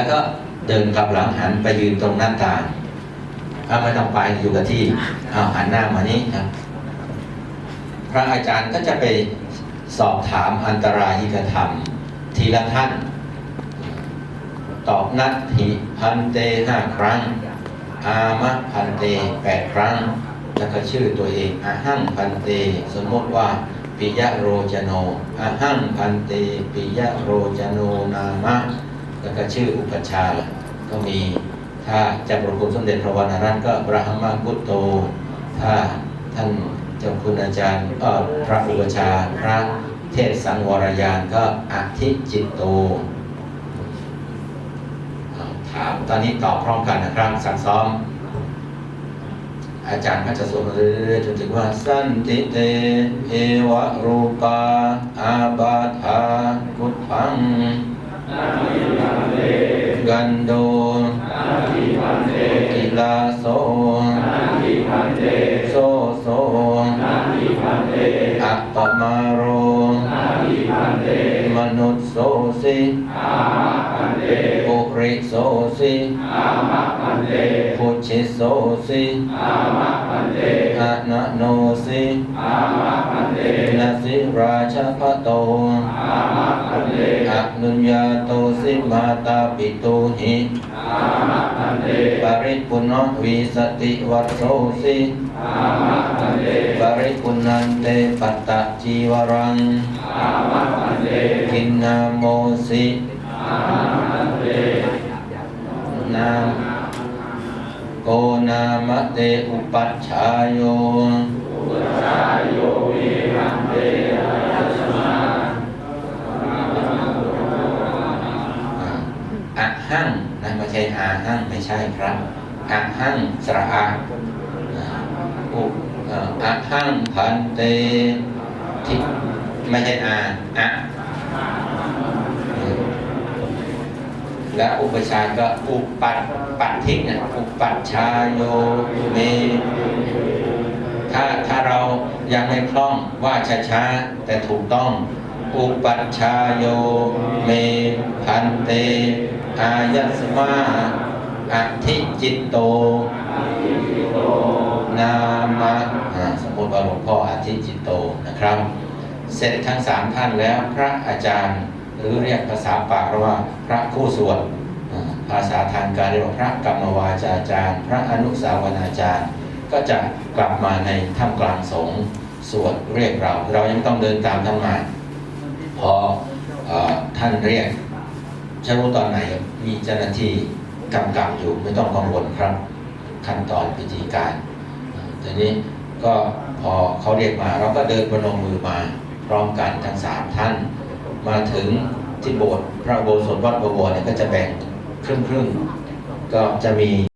แล้วก็เดินกลับหลังหันไปยืนตรงหน้าต่างถ้าไม่ต้องไปอยู่กับที่เอาหันหน้ามานี้ครับพระอาจารย์ก็จะไปสอบถามอันตรายิกธรรม ทีละท่าน ตอบนัตถิพันเตห้าครั้ง อามะพันเตแปดครั้ง แล้วก็ชื่อตัวเองอาหังพันเต สมมติว่าปิยะโรจโนอาหังพันเตปิยะโรจโนนามะ แล้วก็ชื่ออุปชาก็มีถ้าจะประคุณสมเด็จพระวรรณรัตน์ก็บรหมาพุตโตถ้าท่านเจ้าคุณอาจารย์พระอุปชาพระเทศสังวรยานก็อธิจิตโตถามตอนนี้ตอบพร้อมกันนะครับสักซ้อม อาจารย์ก็จะสวดเรื่อยๆจนถึงว่า สันติเต เอวะรูปาอาบาธากุทัง กันโดกิลาโสโซโซอัปปมาโรมนุษโสสิปุริโสสิพุชิโสสิอะนะโนสินาสิราชพะโตอนุญญา มาตาปิตุหิปริปุณณวิสติวัสโสสิปริปุณนันเตปัตตะจีวรังกินนาโมสินามโกนามะเตอุปัชฌายโย หังนะไม่ใช่อาหั่งไม่ใช่ครับอะหั่งสระอาอุอ่ออะหังพันเตที่ไม่ใช่อาอะและอุปชาก็อุปัตปัตทิเนี่ยอุปัตชายโยเมถ้าถ้าเรายังไม่คล่องว่าช้าๆแต่ถูกต้อง อุปัชฌายโยเมพันเต อายัสมาอธิจิตโต นามะสมมติว่าหลวงพ่ออธิจิตโตนะครับ เสร็จทั้งสามท่านแล้วพระอาจารย์ หรือเรียกภาษาปากว่าพระคู่สวดภาษาทางการเรียกว่าพระกรรมวาจาจารย์ พระอนุสาวนาจารย์ ก็จะกลับมาในท่ามกลางสงฆ์สวดเรียกเรา เรายังต้องเดินตามท่านมา พออท่านเรียกจะรู้ตอนไหนมีเจ้าหน้าที่กำกับอยู่ไม่ต้องกังวลครับ ขั้นตอนพิธีการอ่าทีนี้ก็พอเขาเรียกมาเราก็เดินประนมมือมา พร้อมกันทั้งสามท่าน มาถึงที่โบสถ์พระโบสถวัดบวรเนี่ยก็จะแบ่งครึ่งๆก็จะมี